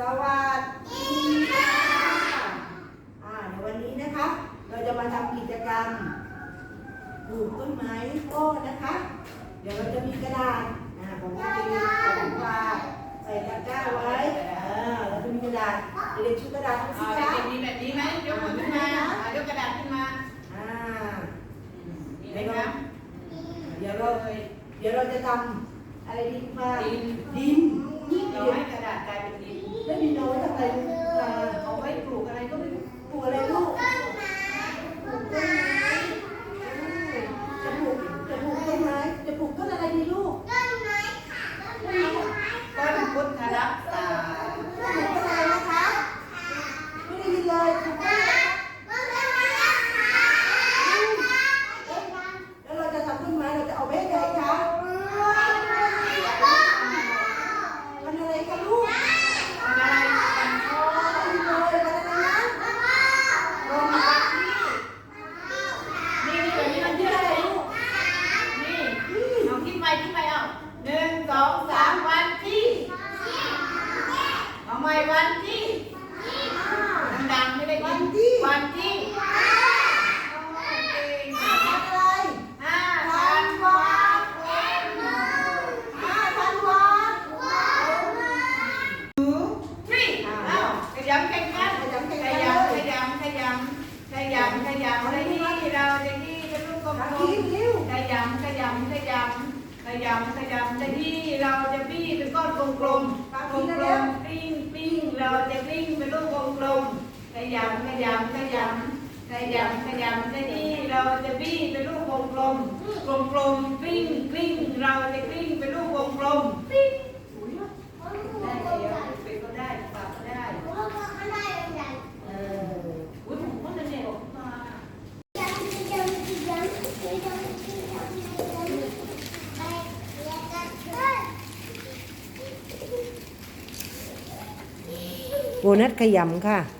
สวัสดีค่ะอ่าในวันนี้นะคะ เราจะมาทำกิจกรรมปลูกต้นไม้โต้นะคะ เดี๋ยวเราจะมีกระดาษอ่าผมจะมีของวางใส่ตะกร้าไว้อ่าเราจะมีกระดาษเด็กๆชุดกระดาษดูสิเอาคะเด็กๆมีแบบนี้ไหมยกมือขึ้นมาอะยกกระดาษขึ้นมาอ่า มีไหมครับเดี๋ยวเราเดี๋ยวเราจะทำอะไรดีมาดินดิน เราให้กระดาษกลายเป็นดิน แล้วดินเอาไว้ทำอะไรลูกอ่า เอาไว้ปลูกอะไรก็ไม่รู้ ปลูกอะไรลูกปลูกต้นไม้จะปลูกจะปลูกต้นไม้จะปลูกต้นอะไรดีลูก ต้นพุทธรักษา ปลูกต้นอะไรนะคะไม่ได้ยินเลยปลูกต้นอะไรแล้วเราจะทำต้นไม้เราจะเอาไว้ให้ใครคะมันอะไรคะลูก อะไรกัน ไม่ได้ยินเลยมันอะไรนะลม นี่นี่แบบนี้มัน ที่ ชื่อ อะ อะไร ไร ลูก นี่ นี่ เอาคิดไปคิดไปเอาหนึ่งสองสามวันที่เอาใหม่วันที่ดังๆไม่ได้ยินวันที่วันที่เก่งอะไรห้าธัพันนวาห้าธันวาทรีอ้าวขยำแข่งกันขยำแข่งขกันเลยยำขยำขยำขยำขยำอะไรที่เราจะที่เป็นลูกกลตามคิดเร็วๆขยำขยำขยำขยำขยำจะที่เราจะบี้เป็นก้อนกลมๆกลมๆปิ้งปิ้งเราจะปิ้งเป็นลูกกลมๆข ยำขยำขยำขยำขยำจะที่เราจะบี้เป็นลูกกลมๆกลมๆปิ้งปิ้งเราจะปิ้งเป็นลูกกลมปิ้งได้เดียวเป็นก็ได้ปากก็ได้เอออุ้ยผมก็จะเนี่ยออกมาโบนัสขยำค่ะ